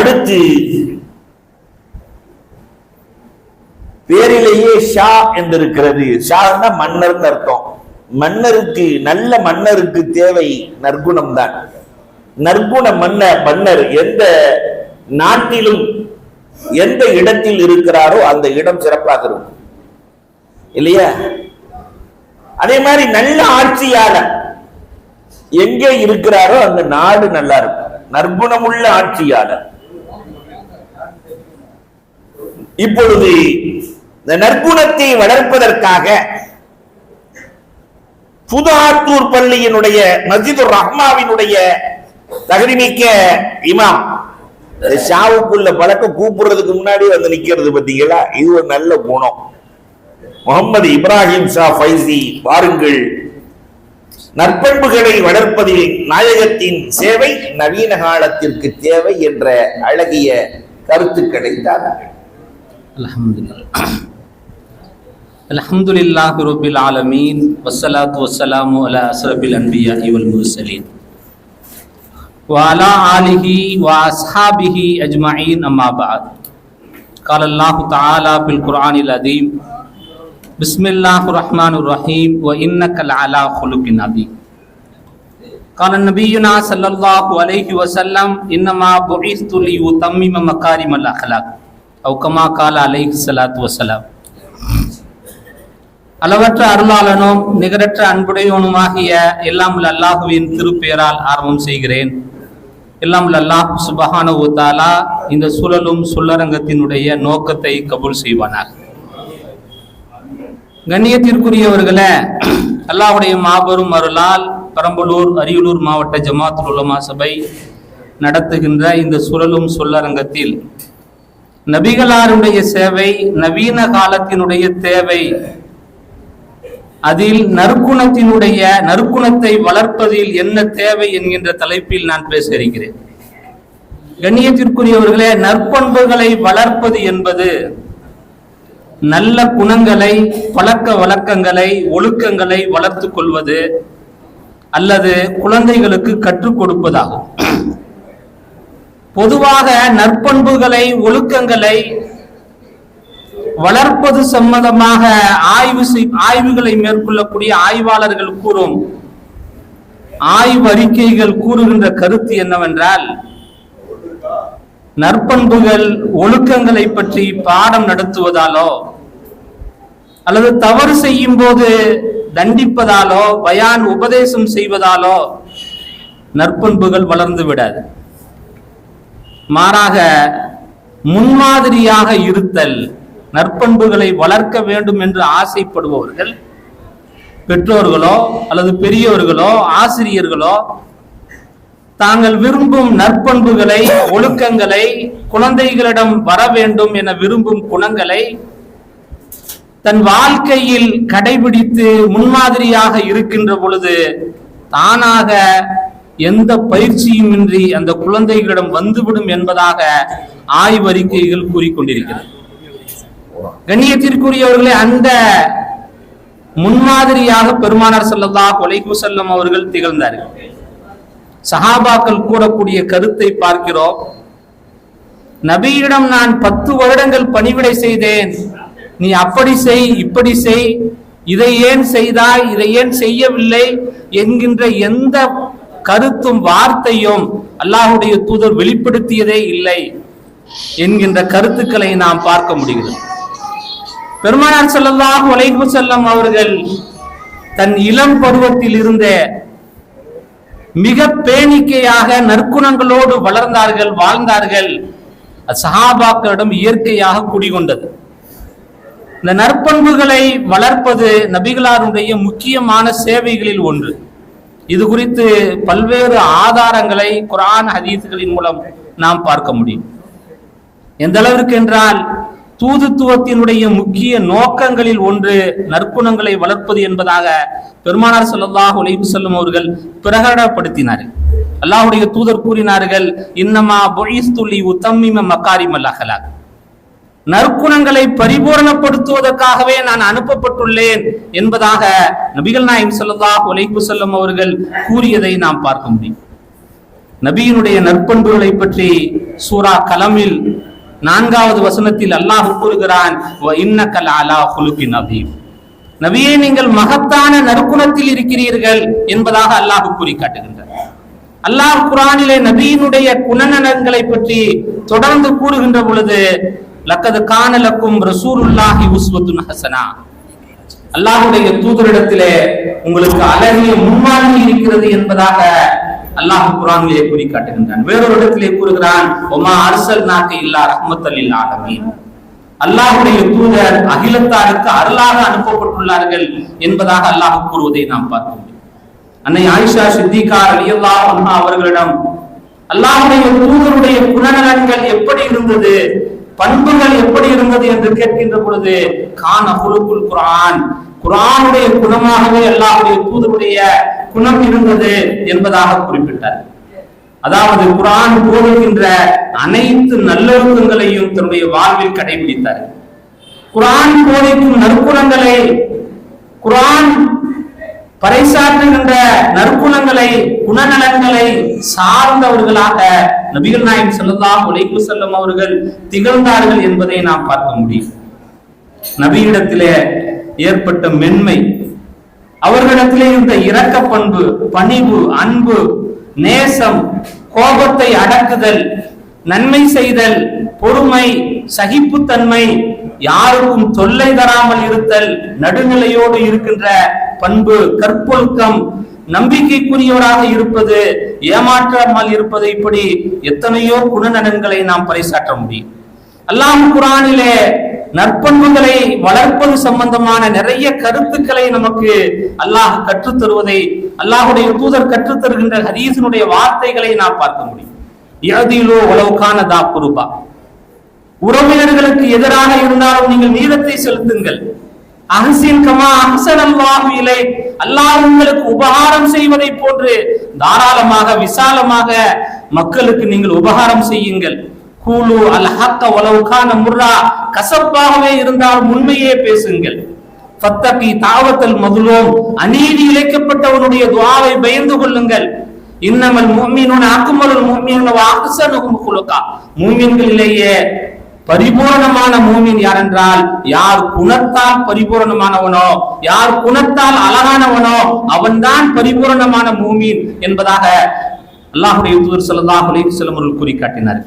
அடுத்து பேரிலேயே ஷா என்றிருக்கிறது. ஷான்னா மன்னர்னு அர்த்தம். மன்னருக்கு நல்ல மன்னருக்கு தேவை நற்குணம் தான் நற்குண மன்ன மன்னர் எந்த நாட்டிலும் எந்த இடத்தில் இருக்கிறாரோ அந்த இடம் சிறப்பாக இருக்கும். இல்லையா? அதே மாதிரி நல்ல ஆட்சியாளர் எங்கே இருக்கிறாரோ அந்த நாடு நல்லா இருக்கும். நற்குணமுள்ள ஆட்சியாளர் இப்பொழுது இந்த நற்குணத்தை வளர்ப்பதற்காக புது ஆத்தூர் பள்ளியினுடைய மஸ்ஜிதுர் ரஹ்மாவினுடைய தகுதிமிக்க இமாம். ஷாவுக்குள்ள பழக்கம் கூப்பிடுறதுக்கு முன்னாடி வந்து நிக்கிறது பாத்தீங்களா இது ஒரு நல்ல குணம். முகமது இப்ராஹிம் ஷா ஃபைசி பாருங்கள். நற்பண்புகளை வளர்ப்பதில் நாயகத்தின் சேவை நவீன காலத்திற்கு தேவை என்ற அழகிய கருத்துக்களை தாருங்கள் الحمد لله الحمد لله رب العالمين والصلاة والسلام على أشرف الأنبياء والمرسلين وعلى آله وأصحابه أجمعين أما بعد. قال الله تعالى في القرآن العظيم بسم الله الرحمن الرحيم وإنك لعلى خلق عظيم قال نبينا صلى الله عليه وسلم إنما بعثت ليتمم مكارم الأخلاق. او கால அலை சலாத்து வசலாம் அளவற்ற அருளாளனும் நிகரற்ற அன்புடையவனுமாகிய எல்லாம் அல்லாஹுவின் திருப்பெயரால் ஆர்வம் செய்கிறேன். எல்லாம் அல்லாஹ் சுபஹான ஊத்தாலா இந்த சூழலும் சொல்லரங்கத்தினுடைய நோக்கத்தை கபூல் செய்வானாக. கண்ணியத்திற்குரியவர்களே அல்லாஹுடைய மாபெரும் அருளால் பெரம்பலூர் அரியலூர் மாவட்ட ஜமாத்துல் உலமா சபை நடத்துகின்ற இந்த சுழலும் சொல்லரங்கத்தில் நபிகளாருடைய சேவை நவீன காலத்தினுடைய தேவை. அதில் நற்குணத்தினுடைய நற்குணத்தை வளர்ப்பதில் என்ன தேவை என்கின்ற தலைப்பில் நான் பேச இருக்கிறேன். கண்ணியத்திற்குரியவர்களே நற்பண்புகளை வளர்ப்பது என்பது நல்ல குணங்களை பழக்க வழக்கங்களை ஒழுக்கங்களை வளர்த்துக் கொள்வது அல்லது குழந்தைகளுக்கு கற்றுக் கொடுப்பதாகும். பொதுவாக நற்பண்புகளை ஒழுக்கங்களை வளர்ப்பது சம்பந்தமாக ஆய்வு செய் ஆய்வுகளை மேற்கொள்ளக்கூடிய ஆய்வாளர்கள் கூறும் ஆய்வு அறிக்கைகள் கூறுகின்ற கருத்து என்னவென்றால் நற்பண்புகள் ஒழுக்கங்களை பற்றி பாடம் நடத்துவதாலோ அல்லது தவறு செய்யும் போது தண்டிப்பதாலோ பயான் உபதேசம் செய்வதாலோ நற்பண்புகள் வளர்ந்து விடாது. மாறாக முன்மாதிரியாக இருத்தல் நற்பண்புகளை வளர்க்க வேண்டும் என்று ஆசைப்படுபவர்கள் பெற்றோர்களோ அல்லது பெரியவர்களோ ஆசிரியர்களோ தாங்கள் விரும்பும் நற்பண்புகளை ஒழுக்கங்களை குழந்தைகளிடம் வர வேண்டும் என விரும்பும் குணங்களை தன் வாழ்க்கையில் கடைபிடித்து முன்மாதிரியாக இருக்கின்ற பொழுது தானாக எந்த பயிற்சியுமின்றி அந்த குழந்தைகளிடம் வந்துவிடும் என்பதாக ஆய்வறிக்கைகள் கூறிக்கொண்டிருக்கிறது. கண்ணியத்திற்குரியவர்களே அந்த முன்மாதிரியாக பெருமானார் செல்லதா கொலைக்கு செல்லும் அவர்கள் திகழ்ந்தார்கள். சஹாபாக்கள் கூறக்கூடிய கருத்தை பார்க்கிறோம். நபியிடம் நான் பத்து வருடங்கள் பணிவிடை செய்தேன். நீ அப்படி செய் இப்படி செய் இதை ஏன் செய்தாய் இதை ஏன் செய்யவில்லை? என்கின்ற எந்த கருத்தும் வார்த்தையும் அல்லாஹுடைய தூதர் வெளிப்படுத்தியதே இல்லை என்கின்ற கருத்துக்களை நாம் பார்க்க முடிகிறது. பெருமானார் ஸல்லல்லாஹு அலைஹி செல்லம் அவர்கள் தன் இளம் பருவத்தில் இருந்த மிக பேணிக்கையாக நற்குணங்களோடு வளர்ந்தார்கள் வாழ்ந்தார்கள். சஹாபாக்களிடம் இயற்கையாக குடிகொண்டது. இந்த நற்பண்புகளை வளர்ப்பது நபிகளாருடைய முக்கியமான சேவைகளில் ஒன்று. இது குறித்து பல்வேறு ஆதாரங்களை குரான் ஹதீஸ்களின் மூலம் நாம் பார்க்க முடியும். எந்த அளவிற்கு என்றால் தூதுத்துவத்தினுடைய முக்கிய நோக்கங்களில் ஒன்று நற்குணங்களை வளர்ப்பது என்பதாக பெருமானார் ஸல்லல்லாஹு அலைஹி செல்லும் அவர்கள் பிரகடனப்படுத்தினார்கள். அல்லாஹுடைய தூதர் கூறினார்கள் இன்னமா பொழிஸ்துள்ளி உத்தம்மிம மக்காரிமல் அஹ்லாக். நற்குணங்களை பரிபூரணப்படுத்துவதற்காகவே நான் அனுப்பப்பட்டுள்ளேன் என்பதாக நபிகள் நாயம் சொல்லதா உலைப்பு செல்லும் அவர்கள் கூறியதை நாம் பார்க்க முடியும். நபியினுடைய நற்பண்புகளை பற்றி சூரா கலமில் நான்காவது வசனத்தில் அல்லாஹ் கூறுகிறான் "வ இன்னக நீங்கள் மகத்தான நற்குணத்தில் இருக்கிறீர்கள் என்பதாக அல்லாஹ் கூறி காட்டுகின்றார் அல்லாஹ் குரானிலே நபியினுடைய குணநலன்களை பற்றி தொடர்ந்து கூறுகின்ற பொழுது லக்கது காணலக்கும் ரசூலுல்லாஹி உஸ்வத்துன் ஹசனா. அல்லாஹுடைய தூதரிடத்திலே உங்களுக்கு அழகிய முன்மாதிரி இருக்கிறது என்பதாக அல்லாஹ் குரானிலே கூறி காட்டுகின்றான் வேறொரு இடத்திலே கூறுகிறான் ஒமா அரசல் நாக்கு இல்லா ரஹ்மத்தல் ஆலமீன். அல்லாஹுடைய தூதர் அகிலத்தாருக்கு அருளாக அனுப்பப்பட்டுள்ளார்கள் என்பதாக அல்லாஹ் கூறுவதை நாம் பார்க்க அன்னை ஆயிஷா சித்திகா அலி அல்லாஹ் அவர்களிடம் அல்லாஹுடைய தூதருடைய குணநலன்கள் எப்படி இருந்தது? பண்புகள் எப்படி இருந்தது என்று கேட்கின்ற பொழுது கான குலுக்குல் குரான். குரானுடைய குணமாகவே எல்லாருடைய தூதருடைய குணம் இருந்தது என்பதாக குறிப்பிட்டார். அதாவது குரான் போதுகின்ற அனைத்து நல்லொழுக்கங்களையும் தன்னுடைய வாழ்வில் கடைபிடித்தார். குரான் போதிக்கும் நற்குணங்களை குரான் பறைசாற்றுகின்ற நற்குணங்களை குணநலன்களை சார்ந்தவர்களாக நபிகள் நாயகம் ஸல்லல்லாஹு உழைப்பு செல்லும் அவர்கள் திகழ்ந்தார்கள் என்பதை நாம் பார்க்க முடியும். நபியிடத்திலே ஏற்பட்ட மென்மை அவர்களிடத்திலே இருந்த இரக்க பண்பு பணிவு அன்பு நேசம் கோபத்தை அடக்குதல் நன்மை செய்தல் பொறுமை சகிப்புத்தன்மை யாருக்கும் தொல்லை தராமல் இருத்தல் நடுநிலையோடு இருக்கின்ற பண்பு கற்பொழுக்கம் நம்பிக்கைக்குரியவராக இருப்பது ஏமாற்றாமல் இருப்பது இப்படி எத்தனையோ குணநலன்களை நாம் பறைசாற்ற முடியும். அல்லாஹ் குரானிலே நற்பண்புகளை வளர்ப்பது சம்பந்தமான நிறைய கருத்துக்களை நமக்கு அல்லாஹ் கற்றுத் தருவதை அல்லாஹுடைய தூதர் கற்றுத் தருகின்ற ஹதீஸினுடைய வார்த்தைகளை நாம் பார்க்க முடியும். யதிலோ உலவுக்கான தா குருபா. உறவினர்களுக்கு எதிராக இருந்தாலும் நீங்கள் நீளத்தை செலுத்துங்கள். அஹசின் கமா அஹசன் அல்லாஹு இலை. அல்லாஹ் உங்களுக்கு உபகாரம் செய்வதை போன்று தாராளமாக விசாலமாக மக்களுக்கு நீங்கள் உபகாரம் செய்யுங்கள். கூலு அல் ஹக்க முர்ரா. கசப்பாகவே இருந்தால் உண்மையே பேசுங்கள். ஃபத்தகி தாவத்தல் மதுலோம். அநீதி இழைக்கப்பட்டவனுடைய துவாவை பயந்து கொள்ளுங்கள். இன்னமல் முஃமினூன அக்மலுல் முஃமினூன வ குலுக்கா. குலுகா மூமின்களிலேயே பரிபூரணமான மூமின் யார் என்றால் யார் குணத்தால் பரிபூரணமானவனோ யார் குணத்தால் அழகானவனோ அவன்தான் பரிபூரணமான மூமின் என்பதாக அல்லாஹுடைய தூர் ஸல்லல்லாஹு அலைஹி வஸல்லம் அவர்கள் கூறி காட்டினார்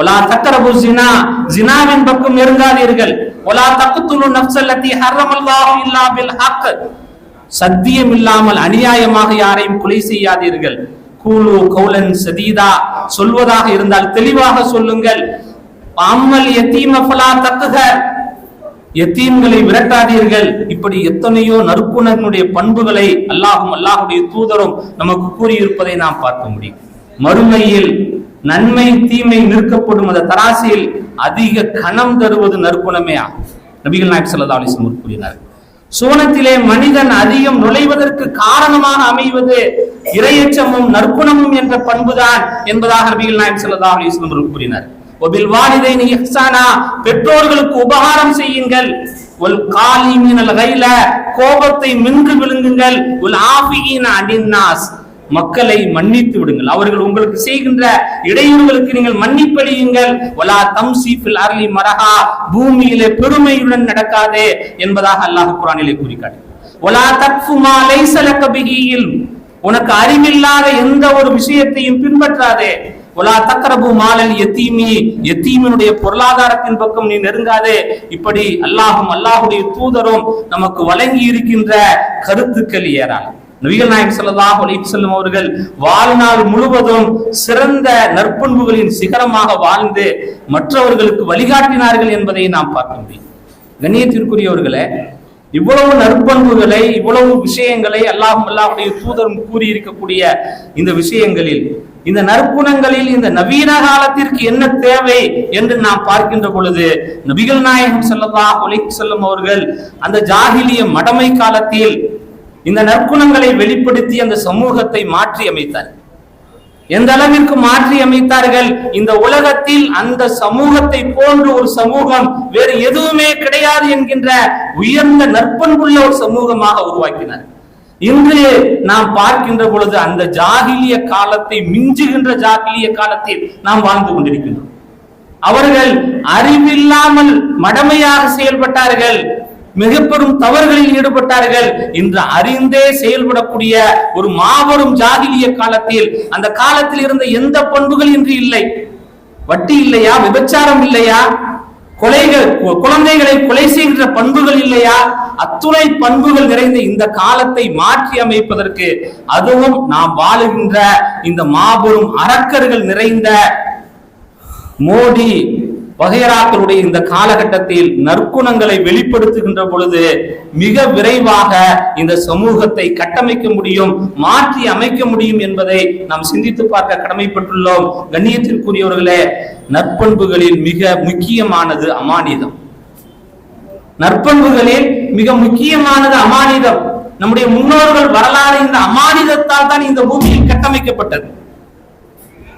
ஒலா தக்கரபு ஜினா ஜினாவின் பக்கம் நெருங்காதீர்கள். ஒலா தக்குத்துலு நப்சல்லத்தி ஹர்ரமல்லாஹு இல்லா பில் ஹக். சத்தியம் இல்லாமல் அநியாயமாக யாரையும் கொலை செய்யாதீர்கள். கூலு கௌலன் சதீதா. சொல்வதாக இருந்தால் தெளிவாக சொல்லுங்கள். பாம்மல் எத்தீம் அஃபலா தக்குக. எத்தீம்களை விரட்டாதீர்கள். இப்படி எத்தனையோ நற்குணங்களுடைய பண்புகளை அல்லாஹும் அல்லாஹுடைய தூதரும் நமக்கு கூறியிருப்பதை நாம் பார்க்க முடியும். மறுமையில் நன்மை தீமை நிற்கப்படும் அந்த தராசியில் அதிக கணம் தருவது நற்குணமே ஆகும். நபிகள் நாயக் சல்லா அலிஸ்லம் கூறினார் சோனத்திலே மனிதன் அதிகம் நுழைவதற்கு காரணமாக அமைவது இரையச்சமும் நற்குணமும் என்ற பண்புதான் என்பதாக நபிகள் நாயக் சல்லா அலிஸ்லம் கூறினார் ஒபில் வாலிதைனி இஹ்சானா பெற்றோர்களுக்கு உபகாரம் செய்யுங்கள். ஒல் காலி மினல் கைல கோபத்தை மின்று விழுங்குங்கள். ஒல் ஆபியின் அனின்னாஸ் மக்களை மன்னித்து விடுங்கள். அவர்கள் உங்களுக்கு செய்கின்ற இடையூறுகளுக்கு நீங்கள் மன்னிப்பளியுங்கள். ஒலா தம்சி ஃபில் அர்லி மரஹா பூமியிலே பெருமையுடன் நடக்காதே என்பதாக அல்லாஹ் குரானிலே கூறிக்காட்டு. ஒலா தக்ஃபு மா லைஸ உனக்கு அறிவில்லாத எந்த ஒரு விஷயத்தையும் பின்பற்றாதே. ஒலா தக்கரபு மாலல் எத்தீமி எத்தீமினுடைய பொருளாதாரத்தின் பக்கம் நீ நெருங்காதே. இப்படி அல்லாஹும் அல்லாஹுடைய தூதரும் நமக்கு வழங்கி இருக்கின்ற கருத்துக்கள் ஏறாள் நபிகள் நாயகம் ஸல்லல்லாஹு அலைஹி அவர்கள் வாழ்நாள் முழுவதும் சிறந்த நற்பண்புகளின் சிகரமாக வாழ்ந்து மற்றவர்களுக்கு வழிகாட்டினார்கள் என்பதை நாம் பார்க்க முடியும். கண்ணியத்திற்குரியவர்களே இவ்வளவு நற்பண்புகளை இவ்வளவு விஷயங்களை அல்லாஹும் அல்லாஹுடைய தூதரும் கூறியிருக்கக்கூடிய இந்த விஷயங்களில் இந்த நற்குணங்களில் இந்த நவீன காலத்திற்கு என்ன தேவை என்று நாம் பார்க்கின்ற பொழுது நபிகள் நாயகம் செல்லதா அலைஹி செல்லும் அவர்கள் அந்த ஜாகிலிய மடமை காலத்தில் இந்த நற்குணங்களை வெளிப்படுத்தி அந்த சமூகத்தை மாற்றி அமைத்தார் எந்த அளவிற்கு மாற்றி அமைத்தார்கள்? இந்த உலகத்தில் அந்த சமூகத்தை போன்று ஒரு சமூகம் வேறு எதுவுமே கிடையாது என்கின்ற உயர்ந்த நற்பண்புள்ள ஒரு சமூகமாக உருவாக்கினார். இன்று நாம் பார்க்கின்ற பொழுது அந்த ஜாகிலிய காலத்தை மிஞ்சுகின்ற ஜாகிலிய காலத்தில் நாம் வாழ்ந்து கொண்டிருக்கின்றோம். அவர்கள் அறிவில்லாமல் மடமையாக செயல்பட்டார்கள். மிக பெரும் தவறுகளில் ஈடுபட்டார்கள் இன்று அறிந்தே செயல்படக்கூடிய ஒரு மாபெரும் ஜாகிலிய காலத்தில் அந்த காலத்தில் இருந்த எந்த பண்புகள் இன்று இல்லை? வட்டி இல்லையா? விபச்சாரம் இல்லையா? கொலைகள் கு- குழந்தைகளை கொலை செய்கின்ற பண்புகள் இல்லையா? அத்துணை பண்புகள் நிறைந்த இந்த காலத்தை மாற்றி அமைப்பதற்கு அதுவும் நாம் வாழுகின்ற இந்த மாபெரும் அரக்கர்கள் நிறைந்த மோடி வகைராக்களுடைய இந்த காலகட்டத்தில் நற்குணங்களை வெளிப்படுத்துகின்ற பொழுது மிக விரைவாக இந்த சமூகத்தை கட்டமைக்க முடியும் மாற்றி அமைக்க முடியும் என்பதை நாம் சிந்தித்து பார்க்க கடமைப்பட்டுள்ளோம். கண்ணியத்திற்குரியவர்களே நற்பண்புகளில் மிக முக்கியமானது அமானிதம். நற்பண்புகளில் மிக முக்கியமானது அமானிதம். நம்முடைய முன்னோர்கள் வரலாறு இந்த அமானிதத்தால் தான் இந்த பூமியில் கட்டமைக்கப்பட்டது.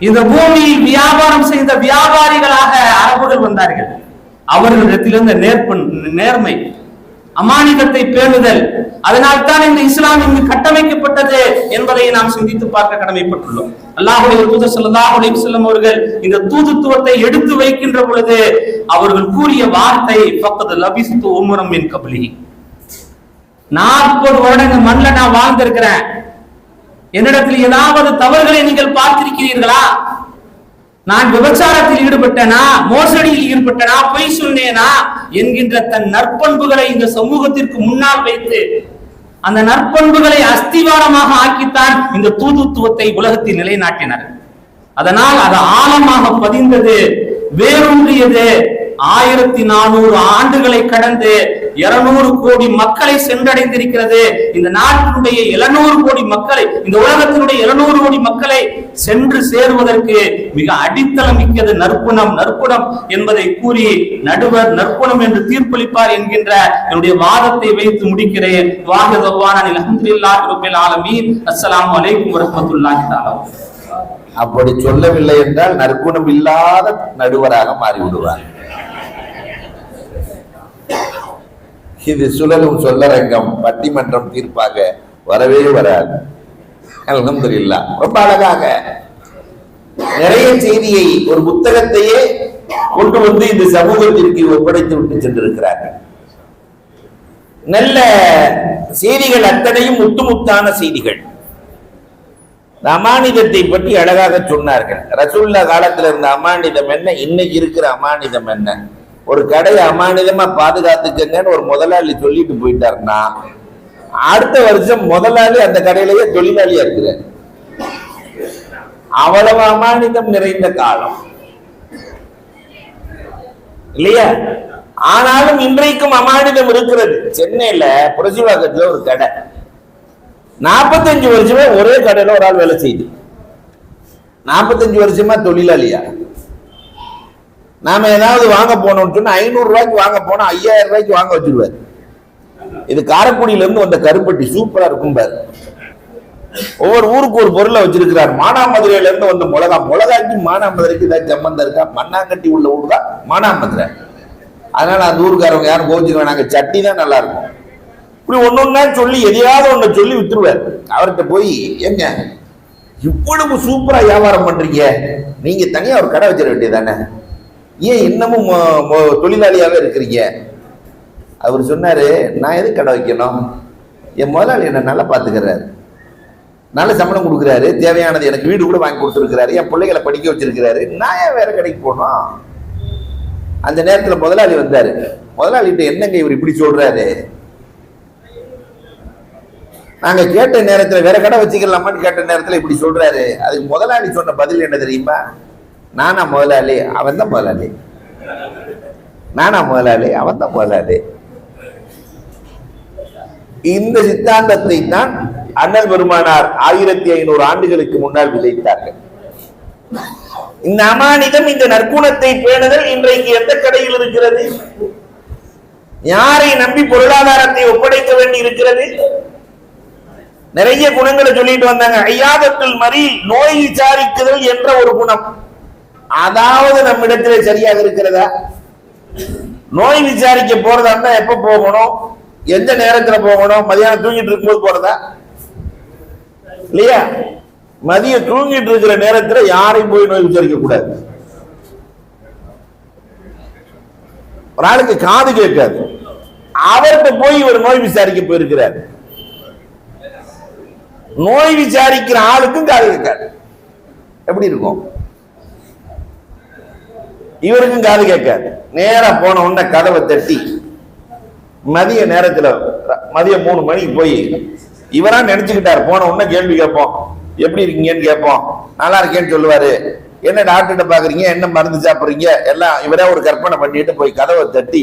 இந்த பூமியில் வியாபாரம் செய்த வியாபாரிகளாக அரபுகள் வந்தார்கள். அவர்களிடத்திலிருந்து நேர்பண் நேர்மை அமானிதத்தை பேணுதல் அதனால் தான் இந்த இஸ்லாம் இங்கு கட்டமைக்கப்பட்டது என்பதை நாம் சிந்தித்து பார்க்க கடமைப்பட்டுள்ளோம். அல்லாஹுடைய தூதர் ஸல்லல்லாஹு செல்லும் அவர்கள் இந்த தூதுத்துவத்தை எடுத்து வைக்கின்ற பொழுது அவர்கள் கூறிய வார்த்தை பக்கத்து லபிஸ்து உமரம் என் கபலி நாற்பது வருடங்கள் மண்ணில் நான் வாழ்ந்திருக்கிறேன். என்னிடத்தில் ஏதாவது தவறுகளை நீங்கள் பார்த்திருக்கிறீர்களா? நான் விபச்சாரத்தில் ஈடுபட்டனா? மோசடியில் ஈடுபட்டனா? பொய் சொன்னேனா? என்கின்ற தன் நற்பண்புகளை இந்த சமூகத்திற்கு முன்னால் வைத்து அந்த நற்பண்புகளை அஸ்திவாரமாக ஆக்கித்தான் இந்த தூதுத்துவத்தை உலகத்தில் நிலைநாட்டினர். அதனால் அது ஆழமாக பதிந்தது வேரூன்றியது. ஆயிரத்தி நானூறு ஆண்டுகளை கடந்து இருநூறு கோடி மக்களை சென்றடைந்திருக்கிறது. இந்த நாட்டினுடைய எழுநூறு கோடி மக்களை இந்த உலகத்தினுடைய எழுநூறு கோடி மக்களை சென்று சேருவதற்கு மிக அடித்தளம் மிக்கது நற்குணம் நற்குணம் என்பதை கூறி நடுவர் நற்குணம் என்று தீர்ப்பளிப்பார் என்கின்ற என்னுடைய வாதத்தை வைத்து முடிக்கிறேன். வாஹதவான அல்ஹம்துலில்லாஹி ரப்பில் ஆலமீன். அஸ்லாம் வலைக்கும் வரஹ்மத்துல்லாஹி தஆலா. அப்படி சொல்லவில்லை என்றால் நற்குணம் இல்லாத நடுவராக மாறிவிடுவார் இது சுழலும் சொல்லரங்கம் பட்டிமன்றம் தீர்ப்பாக வரவே வராது. அலமதுல்லா ரொம்ப அழகாக நிறைய செய்தியை ஒரு புத்தகத்தையே கொண்டு வந்து இந்த சமூகத்திற்கு ஒப்படைத்து விட்டு சென்றிருக்கிறார்கள். நல்ல செய்திகள் அத்தனையும் முத்துமுத்தான செய்திகள். அமானிதத்தை பற்றி அழகாக சொன்னார்கள். ரசூல்லா காலத்தில் இருந்த அமானிதம் என்ன? இன்னைக்கு இருக்கிற அமானிதம் என்ன? ஒரு கடையை அமானிதமா பாதுகாத்துக்கங்கன்னு ஒரு முதலாளி சொல்லிட்டு போயிட்டாருன்னா அடுத்த வருஷம் முதலாளி அந்த கடையிலேயே தொழிலாளியா இருக்கிறார் அவ்வளவு அமானிதம் நிறைந்த காலம். இல்லையா? ஆனாலும் இன்றைக்கும் அமானிதம் இருக்கிறது. சென்னையில புரட்சிவாக்கத்துல ஒரு கடை. நாற்பத்தஞ்சு வருஷமா ஒரே கடையில ஒரு ஆள் வேலை செய்யுது நாற்பத்தஞ்சு வருஷமா தொழிலாளியா? நாம ஏதாவது வாங்க போனோம்னு சொன்னா ஐநூறு ரூபாய்க்கு வாங்க போனா ஐயாயிரம் ரூபாய்க்கு வாங்க வச்சிருவாரு. இது காரக்குடியில இருந்து வந்த கருப்பட்டி சூப்பரா இருக்கும் பாரு. ஒவ்வொரு ஊருக்கு ஒரு பொருளை வச்சிருக்கிறார். மானாமதுரையில இருந்து வந்த மிளகா. மிளகாய்க்கு மானாமதுரைக்கு ஏதாவது சம்பந்தம் இருக்கா? மண்ணாங்கட்டி உள்ள ஊர் தான் மானாமதுரை. அதனால அந்த ஊருக்காரவங்க யாரும் கோச்சுக்க நாங்க சட்னி தான் நல்லா இருக்கும். இப்படி ஒண்ணு ஒண்ணா சொல்லி எதையாவது ஒண்ணு சொல்லி வித்துருவார். அவர்கிட்ட போய் எங்க இவ்வளவு சூப்பரா வியாபாரம் பண்றீங்க. நீங்க தனியா ஒரு கடை வச்சிட வேண்டியதானே ஏன் இன்னமும் மொ- இருக்கிறீங்க? அவர் சொன்னாரு நான் எது கடை வைக்கணும்? என் முதலாளி என்னை நல்லா பார்த்துக்கிறாரு. நல்ல சம்பளம் கொடுக்குறாரு. தேவையானது எனக்கு வீடு கூட வாங்கி கொடுத்துருக்கிறாரு. என் பிள்ளைகளை படிக்க வச்சிருக்கிறாரு. நான் ஏன் வேற கடைக்கு போனோம் அந்த நேரத்தில் முதலாளி வந்தார். முதலாளிகிட்ட என்னங்க இவர் இப்படி சொல்றாரு? நாங்கள் கேட்ட நேரத்தில் வேற கடை வச்சுக்கலாமான்னு கேட்ட நேரத்தில் இப்படி சொல்றாரு. அதுக்கு முதலாளி சொன்ன பதில் என்ன தெரியுமா? நானா முதலாளி அவன் தான் முதலாளி. நானா முதலாளி அவன் தான் முதலாளி. இந்த சித்தாந்தத்தை தான் அண்ணல் பெருமானார் ஆயிரத்தி ஐநூறு ஆண்டுகளுக்கு முன்னால் விதைத்தார்கள். இந்த அமானிதம் இந்த நற்குணத்தை பேணுதல் இன்றைக்கு எந்த கடையில் இருக்கிறது? யாரை நம்பி பொருளாதாரத்தை ஒப்படைக்க வேண்டி இருக்கிறது? நிறைய குணங்களை சொல்லிட்டு வந்தாங்க. ஐயாதத்தில் மறி நோய் விசாரிக்குதல் என்ற ஒரு குணம். அதாவது நம்மிடத்திலே சரியாக இருக்கிறதா? நோய் விசாரிக்க போறதா இருந்தா எப்ப போகணும்? எந்த நேரத்துல போகணும்? மதியானம் தூங்கிட்டு இருக்கும்போது போறதா? இல்லையா? மதியம் தூங்கிட்டு இருக்கிற நேரத்துல யாரையும் போய் நோய் விசாரிக்க கூடாது. ஒரு ஆளுக்கு காது கேட்காது. அவர்கிட்ட போய் இவர் நோய் விசாரிக்க போயிருக்கிறார். நோய் விசாரிக்கிற ஆளுக்கும் காது கேட்காது. எப்படி இருக்கும்? இவருக்கும் காது கேட்காது. நேரா போன உடனே கதவை தட்டி. மதிய நேரத்துல மதியம் மூணு மணிக்கு போய் இவரா நினைச்சுக்கிட்டாரு. போன உடனே கேள்வி கேட்போம். எப்படி இருக்கீங்கன்னு கேட்போம். நல்லா இருக்கேன்னு சொல்லுவாரு. என்ன டாக்டர்கிட்ட பாக்குறீங்க? என்ன மருந்து சாப்பிட்றீங்க? எல்லாம் இவரே ஒரு கற்பனை பண்ணிட்டு போய் கதவை தட்டி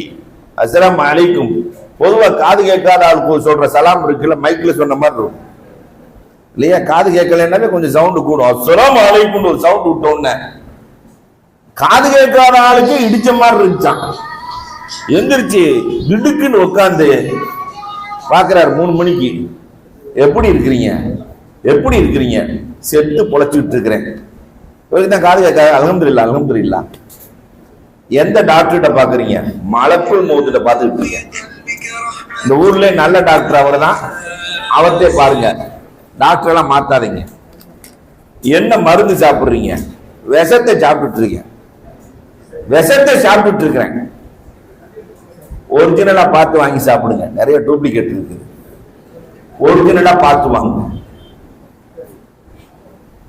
அஸ்ஸலாமு அழைக்கும் பொதுவா காது கேட்காத ஆளுக்கு சொல்ற சலாம் இருக்குல்ல மைக்ல சொன்ன மாதிரி இருக்கும். இல்லையா? காது கேட்கலன்னாவே கொஞ்சம் சவுண்டு கூடும். அஸ்ஸலாமு அழைக்கும் ஒரு சவுண்ட் விட்ட உடனே காது கேட்காத ஆளுக்கு இடிச்ச மாதிரி இருந்துச்சான் எந்திரிச்சு திடுக்குன்னு உட்காந்து பார்க்குறாரு மூணு மணிக்கு. எப்படி இருக்கிறீங்க? எப்படி இருக்கிறீங்க? செத்து பொழைச்சிட்டு இருக்கிறேன் இவருக்கு தான் காது கேட்க அலமதுல்லா அலமதுல்லா எந்த டாக்டர்கிட்ட பார்க்குறீங்க மலப்புள் மௌத்திட்ட பார்த்துக்கிட்டு இருக்கீங்க. இந்த ஊர்ல நல்ல டாக்டர் அவர் தான் அவர்த்தே பாருங்க. டாக்டர் எல்லாம் மாத்தாதீங்க. என்ன மருந்து சாப்பிட்றீங்க? விஷத்தை சாப்பிட்டுட்டு இருக்கீங்க. விஷத்தை சாப்பிட்டுட்டு இருக்கிறேன் ஒரிஜினலா பார்த்து வாங்கி சாப்பிடுங்க. நிறைய டூப்ளிகேட் இருக்குது ஒரிஜினலா பார்த்து வாங்க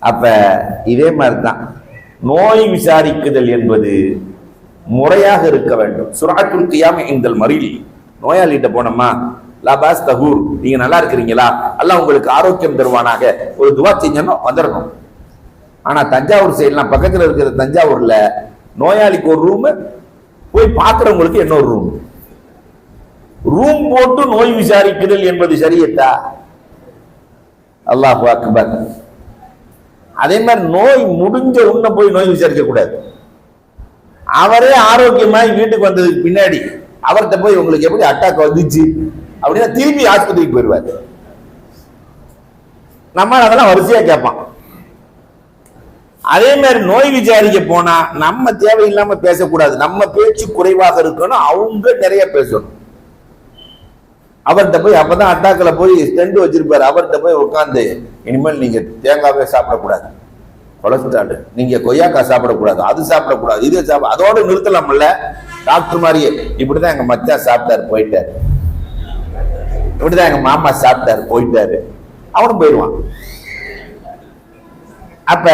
அப்ப இதே மாதிரி தான் நோய் விசாரிக்குதல் என்பது முறையாக இருக்க வேண்டும். சுராத்துல் கியாம எங்கள் மறியல். நோயாளிகிட்ட போனோமா? லபாஸ் தகூர் நீங்க நல்லா இருக்கிறீங்களா? எல்லாம் உங்களுக்கு ஆரோக்கியம் தருவானாக. ஒரு துவா செஞ்சோன்னா வந்துடணும். ஆனா தஞ்சாவூர் சைட்லாம் பக்கத்துல இருக்கிற தஞ்சாவூர்ல நோயாளிக்கு ஒரு ரூம் போய் பார்க்குறவங்களுக்கு இன்னொரு ரூம் ரூம் போட்டு நோய் விசாரிக்குதல் என்பது சரியத்தா? அல்லாஹ் அக்பர். அதே மாதிரி நோய் முடிஞ்ச உன்ன போய் நோய் விசாரிக்க கூடாது. அவரே ஆரோக்கியமாய் வீட்டுக்கு வந்ததுக்கு பின்னாடி அவர்கிட்ட போய் உங்களுக்கு எப்படி அட்டாக் வந்துச்சு? அப்படின்னா திரும்பி ஆஸ்பத்திரிக்கு போயிடுவார். நம்ம அதெல்லாம் வரிசையா கேட்பான். அதே மாதிரி நோய் விசாரிக்க போனா நம்ம தேவையில்லாம பேசக்கூடாது. நம்ம பேச்சு குறைவாக இருக்கணும். அவங்க நிறைய பேசணும். அவர்கிட்ட போய் அப்பதான் அட்டாக்கில் போய் ஸ்டெண்ட் வச்சிருப்பாரு. அவர்கிட்ட போய் உட்காந்து இனிமேல் நீங்க தேங்காவே சாப்பிடக்கூடாது. கொலஸ்ட்ரால் நீங்க கொய்யாக்காய் சாப்பிடக்கூடாது. அது சாப்பிடக்கூடாது. இது சாப்பிட அதோட நிறுத்தலாம்ல. டாக்டர் மாதிரியே இப்படிதான் எங்க மச்சான் சாப்பிட்டாரு போயிட்டாரு. இப்படிதான் எங்க மாமா சாப்பிட்டாரு போயிட்டாரு. அவனும் போயிடுவான். அப்ப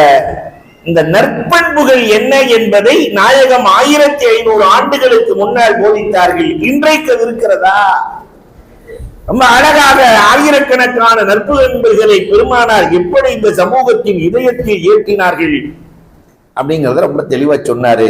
இந்த நற்பண்புகள் என்ன என்பதை நாயகம் ஆயிரத்தி ஐநூறு ஆண்டுகளுக்கு முன்னால் போதித்தார்கள். இன்றைக்கு இருக்கிறதா? ரொம்ப அழகாக ஆயிரக்கணக்கான நற்பண்புகளை பெருமானார் எப்படி இந்த சமூகத்தின் இதயத்தில் ஏற்றினார்கள்? அப்படிங்கிறத ரொம்ப தெளிவா சொன்னாரு.